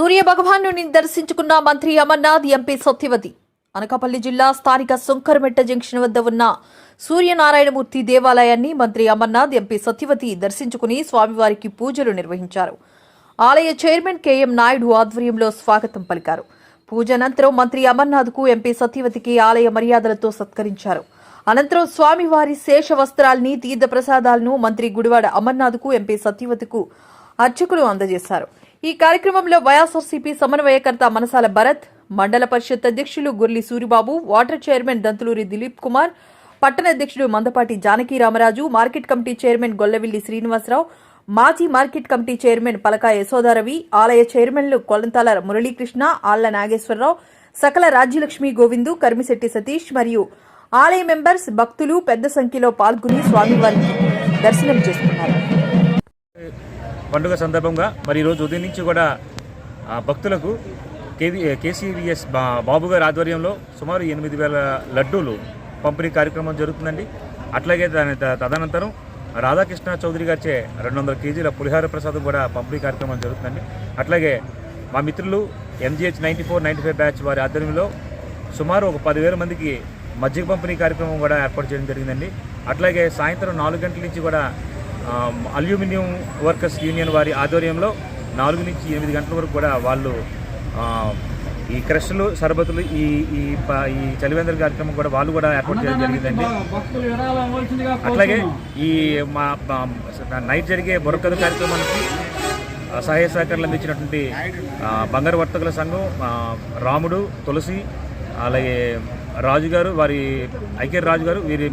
సూర్య భగవాను దర్శించుకున్న మంత్రి అమర్నాథ్ ఎంపీ సత్యవతి. అనకాపల్లి జిల్లా స్థానిక సుంకరమెట్ట జంక్షన్ వద్ద ఉన్న సూర్యనారాయణమూర్తి దేవాలయాన్ని మంత్రి అమర్నాథ్ ఎంపీ సత్యవతి దర్శించుకుని స్వామివారికి పూజలు నిర్వహించారు. ఆలయ చైర్మన్ కెఎం నాయుడు ఆధ్వర్యంలో స్వాగతం పలికారు. పూజ అనంతరం మంత్రి అమర్నాథ్కు ఎంపీ సత్యవతికి ఆలయ మర్యాదలతో సత్కరించారు. అనంతరం స్వామివారి శేష వస్త్రాల్ని తీర్థ ప్రసాదాలను మంత్రి గుడివాడ అమర్నాథ్కు ఎంపీ సత్యవతికు అర్చకులు అందజేశారు. ఈ కార్యక్రమంలో వైఎస్ఆర్సీపీ సమన్వయకర్త మనసాల భరత్ మండల పరిషత్ అధ్యక్షులు గుర్లి సూరిబాబు వాటర్ చైర్మన్ దంతులూరి దిలీప్ కుమార్ పట్టణ అధ్యక్షుడు Mandapati Janaki Ramaraju market committee chairman Gollavilli Srinivasarao మాజీ మార్కెట్ కమిటీ చైర్మన్ పలక యశోదారవి ఆలయ చైర్మన్లు కొలంతాల మురళీకృష్ణ ఆళ్ళ నాగేశ్వరరావు సకల రాజ్యలక్ష్మి గోవిందు కర్మిశెట్టి సతీష్ మరియు ఆలయ మెంబర్స్ భక్తులు పెద్ద సంఖ్యలో పాల్గొని స్వామివారిని దర్శనం చేసుకున్నారు. పండుగ సందర్భంగా మరి ఈరోజు ఉదయం నుంచి కూడా భక్తులకు కేవీ కేసీవీఎస్ బా బాబు గారి ఆధ్వర్యంలో సుమారు ఎనిమిది వేల లడ్డూలు పంపిణీ కార్యక్రమం జరుగుతుందండి. అట్లాగే దాని త- తదనంతరం రాధాకృష్ణ చౌదరి గారిచే రెండు వందల కేజీల పులిహార ప్రసాదం కూడా పంపిణీ కార్యక్రమం జరుగుతుందండి. అట్లాగే మా మిత్రులు MGH ninety four ninety five batch వారి ఆధ్వర్యంలో సుమారు ఒక పదివేల మందికి మజ్జిగ పంపిణీ కార్యక్రమం కూడా ఏర్పాటు చేయడం జరిగిందండి. అట్లాగే సాయంత్రం నాలుగు గంటల నుంచి కూడా అల్యూమినియం వర్కర్స్ యూనియన్ వారి ఆధ్వర్యంలో నాలుగు నుంచి ఎనిమిది గంటల వరకు కూడా వాళ్ళు ఈ క్రష్లు సరబతులు ఈ ఈ ఈ చలివేంద్ర కార్యక్రమం కూడా వాళ్ళు కూడా ఏర్పాటు చేయడం జరిగిందండి. అట్లాగే ఈ మా నైట్ జరిగే బుర్రకథ కార్యక్రమానికి సహాయ సహకారాలు అందించినటువంటి బంగారు వర్తకుల సంఘం రాముడు తులసి అలాగే రాజు గారు వారి ఐక్య రాజు గారు వీరి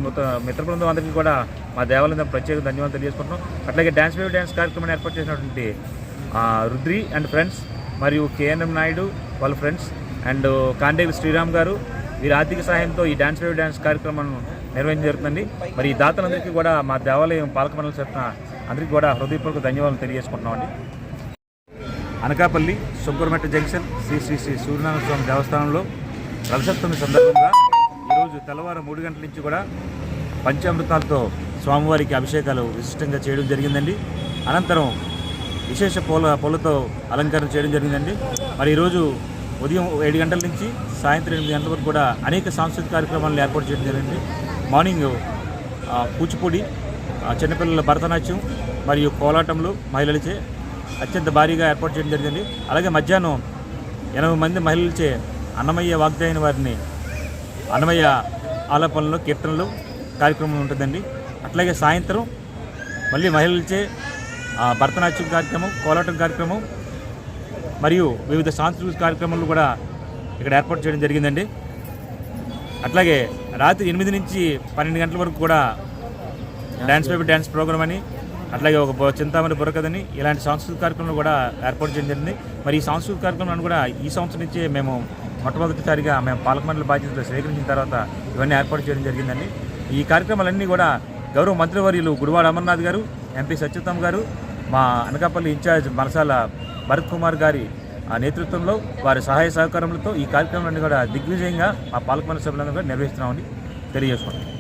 మిత్ర బృందం అందరికీ కూడా మా దేవాలయం ప్రత్యేక ధన్యవాదాలు తెలియజేసుకుంటున్నాం. అట్లాగే డ్యాన్స్ బేబీ డ్యాన్స్ కార్యక్రమాన్ని ఏర్పాటు చేసినటువంటి రుద్రి అండ్ ఫ్రెండ్స్ మరియు కేఎన్ఎం నాయుడు వాళ్ళ ఫ్రెండ్స్ అండ్ కాండేవి శ్రీరామ్ గారు వీరి ఆర్థిక సహాయంతో ఈ డ్యాన్స్ బేబీ డ్యాన్స్ కార్యక్రమం నిర్వహించడం జరుగుతుంది. మరి ఈ దాతలందరికీ కూడా మా దేవాలయం పాలక మండలి తరఫున అందరికీ కూడా హృదయపూర్వక ధన్యవాదాలు తెలియజేసుకుంటున్నామండి అనకాపల్లి శంకరమెట్ట జంక్షన్ శ్రీ శ్రీ శ్రీ సూర్యనారాయణ స్వామి దేవస్థానంలో రథసప్తమి సందర్భంగా ఈరోజు తెల్లవారు మూడు గంటల నుంచి కూడా పంచామృతాలతో స్వామివారికి అభిషేకాలు విశిష్టంగా చేయడం జరిగిందండి. అనంతరం విశేష పూల పూలతో అలంకరణ చేయడం జరిగిందండి. మరి ఈరోజు ఉదయం ఏడు గంటల నుంచి సాయంత్రం ఎనిమిది గంటల వరకు కూడా అనేక సాంస్కృతిక కార్యక్రమాలను ఏర్పాటు చేయడం జరిగింది. మార్నింగ్ కూచిపూడి చిన్నపిల్లల భరతనాట్యం మరియు కోలాటంలో మహిళలచే అత్యంత భారీగా ఏర్పాటు చేయడం జరిగింది. అలాగే మధ్యాహ్నం ఎనభై మంది మహిళలచే అన్నమయ్య వాగ్దాయిన వారిని అన్నమయ్య ఆలాపనలు కీర్తనలు కార్యక్రమం ఉంటుందండి. అట్లాగే సాయంత్రం మళ్ళీ మహిళలచే భరతనాట్యం కార్యక్రమం కోలాటం కార్యక్రమం మరియు వివిధ సాంస్కృతిక కార్యక్రమాలు కూడా ఇక్కడ ఏర్పాటు చేయడం జరిగిందండి. అట్లాగే రాత్రి ఎనిమిది నుంచి పన్నెండు గంటల వరకు కూడా డ్యాన్స్ బేబీ డ్యాన్స్ ప్రోగ్రామ్ అని అట్లాగే ఒక చింతామణి బుర్రకథని ఇలాంటి సాంస్కృతిక కార్యక్రమాలు కూడా ఏర్పాటు చేయడం జరిగింది. మరి ఈ సాంస్కృతిక కార్యక్రమాలను కూడా ఈ సంవత్సరం నుంచే మేము మొట్టమొదటిసారిగా మేము పాలకమండలి బాధ్యతలు స్వీకరించిన తర్వాత ఇవన్నీ ఏర్పాటు చేయడం జరిగిందండి. ఈ కార్యక్రమాలన్నీ కూడా గౌరవ మంత్రివర్యులు గుడివాడ అమర్నాథ్ గారు ఎంపీ సత్యతం గారు మా అనకాపల్లి ఇన్ఛార్జ్ మనసాల భరత్ కుమార్ గారి ఆ నేతృత్వంలో వారి సహాయ సహకారములతో ఈ కార్యక్రమాలన్నీ కూడా దిగ్విజయంగా మా పాలకమండలి సభ్యులందరూ కూడా నిర్వహిస్తున్నామని తెలియజేసుకుంటున్నాం.